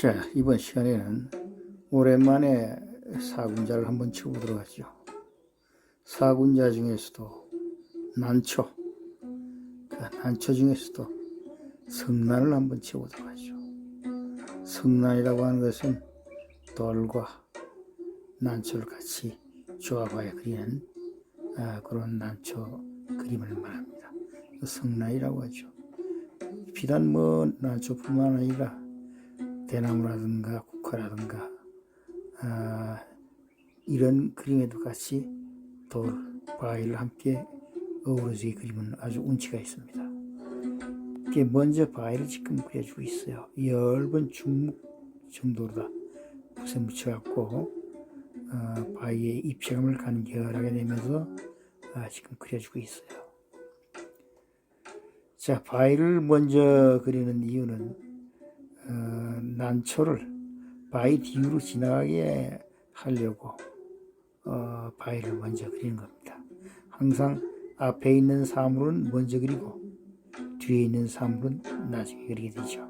자, 이번 시간에는 오랜만에 사군자를 한번 쳐보도록 하죠. 사군자 중에서도 난초, 그 난초 중에서도 성난을 한번 쳐보도록 하죠. 성난이라고 하는 것은 돌과 난초를 같이 조합하여 그리는 아, 그런 난초 그림을 말합니다. 그 성난이라고 하죠. 비단 뭐 난초뿐만 아니라 대나무라든가 국화라든가 아, 이런 그림에도 같이 돌, 바위를 함께 어우러져 그림은 아주 운치가 있습니다. 이게 먼저 바위를 지금 그려주고 있어요. 얇은 중묵 정도로 다 붓에 묻혀갖고 어, 바위의 입체감을 간결하게 내면서 아, 지금 그려주고 있어요. 자, 바위를 먼저 그리는 이유는 어, 난초를 바위 뒤로 지나가게 하려고 어, 바위를 먼저 그리는 겁니다. 항상 앞에 있는 사물은 먼저 그리고 뒤에 있는 사물은 나중에 그리게 되죠.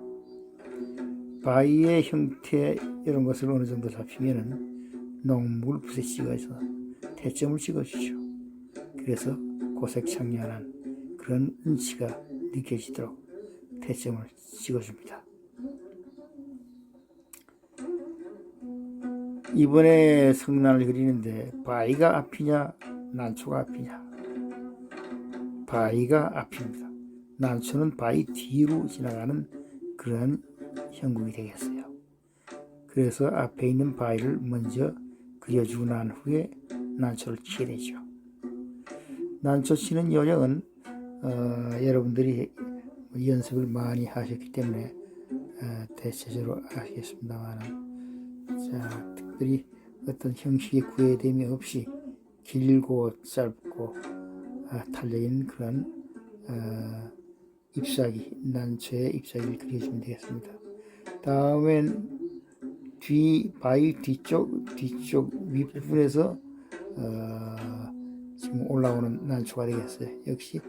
바위의 형태 이런 것을 어느 정도 잡히면은 농물 붓에 찍어서 태점을 찍어주죠. 그래서 고색창렬한 그런 운치가 느껴지도록 태점을 찍어줍니다. 이번에 성난을 그리는데 바위가 앞이냐 난초가 앞이냐 바위가 앞입니다. 난초는 바위 뒤로 지나가는 그런 형국이 되겠어요. 그래서 앞에 있는 바위를 먼저 그려주고 난 후에 난초를 치게 되죠. 난초 치는 요령은 어, 여러분들이 연습을 많이 하셨기 때문에 어, 대체적으로 아시겠습니다만은 자, 특별히 어떤 형식의 구애됨이 없이 길고 짧고 아, 달려있는 그런 어, 잎사귀, 난초의 잎사귀를 그려주면 되겠습니다. 다음엔 뒤 바위 뒤쪽 뒤쪽 윗부분에서 어, 지금 올라오는 난초가 되겠어요. 역시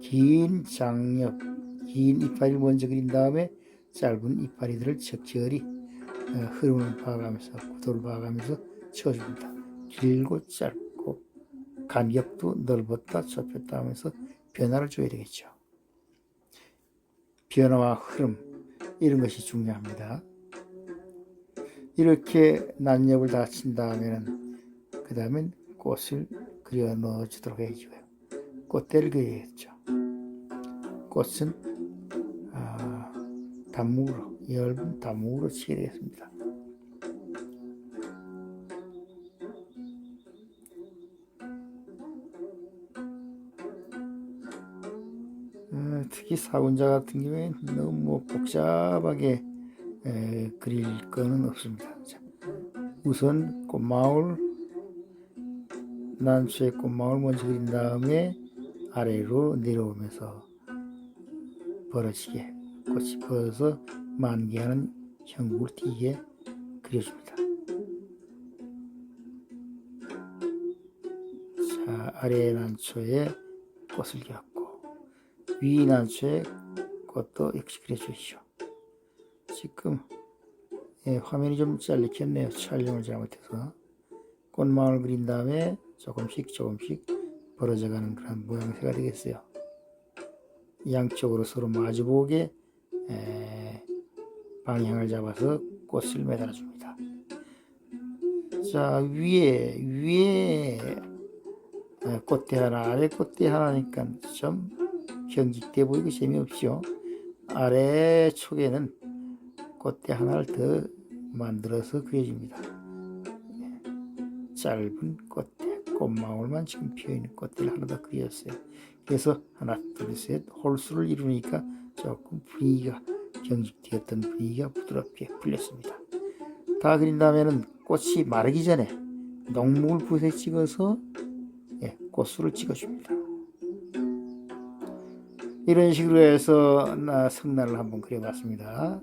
긴 장엽, 긴 이파리를 먼저 그린 다음에 짧은 이파리들을 적절히 어, 흐름을 봐가면서 구도를 봐가면서 쳐줍니다. 길고 짧고 간격도 넓었다 좁혔다 하면서 변화를 줘야 되겠죠. 변화와 흐름 이런 것이 중요합니다. 이렇게 난엽을 다 친 다음에는 그 다음엔 꽃을 그려 넣어 주도록 해줘요. 꽃대를 그려야겠죠. 꽃은 아, 단무로 얇은 단무로 치게 되겠습니다. 어, 특히 사군자 같은 경우에 너무 복잡하게 에, 그릴 거는 없습니다. 자, 우선 꽃마을 난초의 꽃마을 먼저 그린 다음에 아래로 내려오면서 벌어지게 꽃이 펴서 만개하는 형국을 띄게 그려줍니다. 자, 아래 난초에 꽃을 그렸고 위 난초에 꽃도 역시 그려주시오. 지금 예, 화면이 좀 잘리겠네요. 촬영을 잘못해서 꽃마을 그린 다음에 조금씩 조금씩 벌어져가는 그런 모양새가 되겠어요. 양쪽으로 서로 마주보게 에, 방향을 잡아서 꽃을 매달아 줍니다. 자 위에 위에 에, 꽃대 하나 아래 꽃대 하나니까 좀 경직돼 보이고 재미없죠. 아래 쪽에는 꽃대 하나를 더 만들어서 그려줍니다. 짧은 꽃대 꽃망울만 지금 피어있는 꽃들 하나 더 그렸어요. 그래서 하나 둘셋 홀수를 이루니까 조금 분위기가 경직되었던 분위기가 부드럽게 풀렸습니다. 다 그린 다음에는 꽃이 마르기 전에 농목을 붓에 찍어서 예, 꽃수를 찍어줍니다. 이런 식으로 해서 나 성난을 한번 그려봤습니다.